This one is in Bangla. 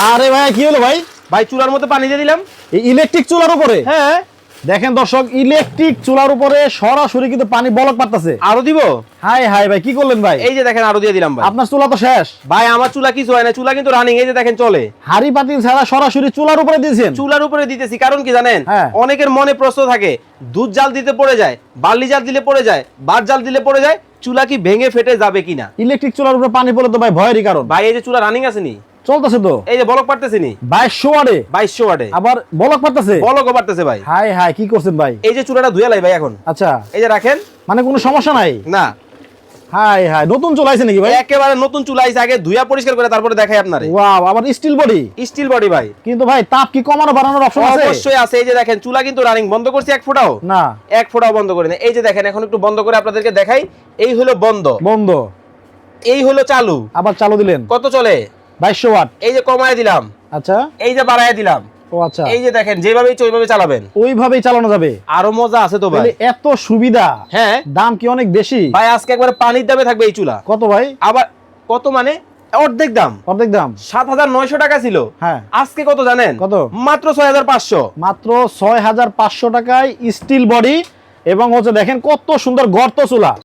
আরে ভাই কি হলো ভাই? ভাই চুলার মধ্যে পানি দিয়ে দিলাম। এই ইলেকট্রিক চুলার উপরে? হ্যাঁ। দেখেন দর্শক ইলেকট্রিক চুলার উপরে সরাসরি কিন্তু পানি বলক পারতেছে আরও দিব? হাই হাই ভাই কি করলেন ভাই? এই যে দেখেন আরও দিয়ে দিলাম ভাই। আপনার চুলা তো শেষ। ভাই আমার চুলা কিছু হয় না চুলা কিন্তু রানিং এই যে দেখেন চলে। হাড়ি পাতিল ছাড়া সরাসরি চুলার উপরে দিয়েছেন? চুলার উপরে দিতেছি কারণ কি জানেন? হ্যাঁ। অনেকের মনে প্রশ্ন থাকে দুধ জাল দিতে পড়ে যায় বার্লি জাল দিলে পড়ে যায় বার জাল দিলে পড়ে যায় চুলা কি ভেঙে ফেটে যাবে কিনা? ইলেকট্রিক চুলার উপরে পানি পড়লে তো ভাই ভয়েরই কারণ। ভাই এই যে চুলা রানিং আসেনি চলতেছে তো? এই যে বলক পারতেছে নি? বাইশশো ওয়ার্ডে? বাইশশো ওয়াটে আবার বলক পারতেছে? বলকও পারতেছে ভাই। হাই হাই কি করছেন ভাই? এই যে চুলাটা ধুয়ে লাই ভাই এখন। আচ্ছা। এই যে রাখেন। মানে কোনো সমস্যা নাই? না। হাই হাই নতুন চলাইছে নাকি ভাই? একেবারে নতুন চুলা আইছে আগে ধুয়া পরিষ্কার করে তারপরে দেখাই আপনারে। ওয়াও আবার স্টিল বডি স্টিল বডি ভাই। কিন্তু ভাই তাপ কি কমানো বাড়ানোর অপশন আছে? অবশ্যই আছে। এই যে দেখেন চুলা কিন্তু রানিং বন্ধ করছি এক ফোঁটাও? না। এক ফোঁটাও বন্ধ করে এই যে দেখেন এখন একটু বন্ধ করে আপনাদেরকে দেখাই। এই হলো বন্ধ। বন্ধ। এই হলো চালু। আবার চালু দিলেন। কত চলে? বাইশশো ওয়াট। এই যে কমায় দিলাম। আচ্ছা। এই যে বাড়ায় দিলাম। ও আচ্ছা। এই যে দেখেন যেভাবে ওইভাবে চালাবেন। ওইভাবেই চালানো যাবে। আরও মজা আছে তো ভাই। এত সুবিধা। হ্যাঁ। দাম কি অনেক বেশি? ভাই আজকে একবারে পানির দামে থাকবে এই চুলা। কত ভাই? আবার কত মানে? অর্ধেক দাম। অর্ধেক দাম। সাত হাজার নয়শো টাকা ছিল। হ্যাঁ। আজকে কত জানেন? কত? মাত্র ছয় হাজার পাঁচশো। মাত্র ছয় হাজার পাঁচশো টাকায় স্টিল বডি এবং হচ্ছে দেখেন কত সুন্দর গর্ত চুলা।